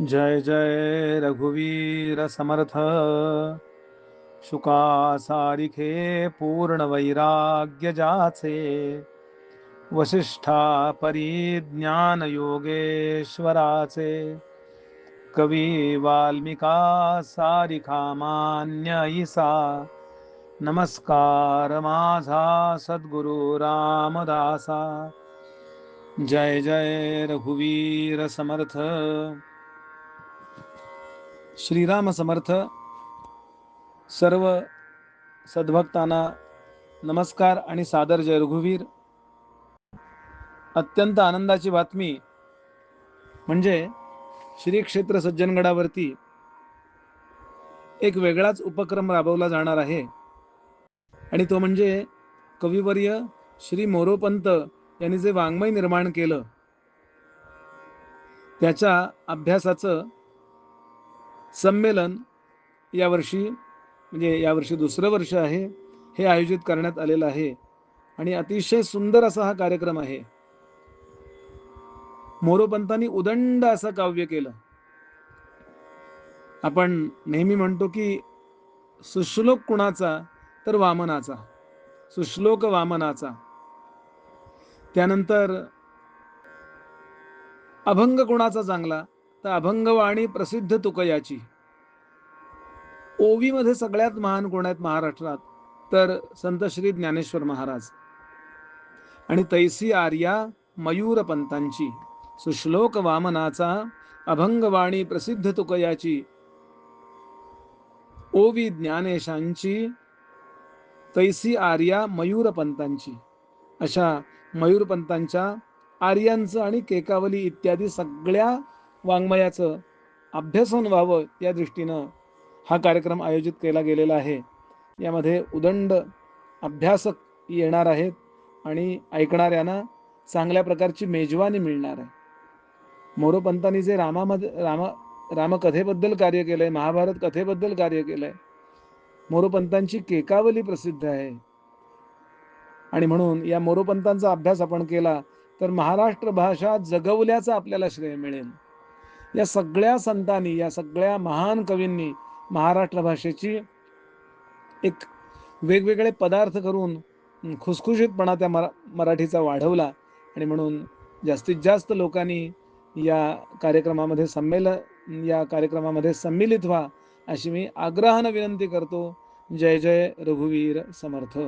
जय जय रघुवीर समर्थ। शुका सारिखे पूर्ण वैराग्य जाचे। वसिष्ठा परिज्ञान योगेश्वराचे। कवी वाल्मिका सारिखा मान्य ईसा। नमस्कार माझा सद्गुरु रामदासा। जय जय रघुवीर समर्थ। श्रीराम समर्थ सर्व सद्भक्तांना नमस्कार आणि सादर जय रघुवीर. अत्यंत आनंदाची बातमी म्हणजे श्री क्षेत्र सज्जनगडावरती एक वेगळाच उपक्रम राबवला जाणार आहे. आणि तो म्हणजे कविवर्य श्री मोरोपंत यांनी जे वाङ्मय निर्माण केलं त्याच्या अभ्यासाचं संमेलन यावर्षी म्हणजे यावर्षी दुसरं वर्ष आहे हे आयोजित करण्यात आलेलं आहे. आणि अतिशय सुंदर असा हा कार्यक्रम आहे. मोरोपंतांनी उदंड असं काव्य केलं. आपण नेहमी म्हणतो की सुश्लोक कुणाचा तर वामनाचा सुश्लोक वामनाचा. त्यानंतर अभंग कुणाचा चांगला? तर अभंगवाणी प्रसिद्ध तुकयाची. ओवीमध्ये सगळ्यात महान कोण आहेत? महाराष्ट्रात. तर संत श्री ज्ञानेश्वर महाराज. आणि तैसी आर्या मयूर पंतांची सुश्लोक वामनाचा अभंगवाणी प्रसिद्ध तुकयाची ओवी ज्ञानेशांची तैसी आर्या मयूर पंतांची अशा मयूरपंतांच्या आर्यांचं आणि केकावली इत्यादी सगळ्या वाङ्मयाचं अभ्यासन व्हावं या दृष्टीनं हा कार्यक्रम आयोजित केला गेलेला आहे. यामध्ये उदंड अभ्यासक येणार आहेत आणि ऐकणाऱ्यांना चांगल्या प्रकारची मेजवानी मिळणार आहे. मोरोपंतांनी जे रामामध्ये रामा रामकथेबद्दल कार्य केलं आहे महाभारत कथेबद्दल कार्य केलं आहे मोरोपंतांची केकावली प्रसिद्ध आहे. आणि म्हणून या मोरोपंतांचा अभ्यास आपण केला तर महाराष्ट्र भाषा जगवल्याचं आपल्याला श्रेय मिळेल. या सगळ्या संतांनी या सगळ्या महान कवींनी महाराष्ट्र भाषेची एक वेगवेगळे पदार्थ करून खुसखुशीतपणा त्या मरा मराठीचा वाढवला आणि म्हणून जास्तीत जास्त लोकांनी या कार्यक्रमामध्ये संमेलन या कार्यक्रमामध्ये सम्मिलित व्हा अशी मी आग्रहानं विनंती करतो. जय जय रघुवीर समर्थ.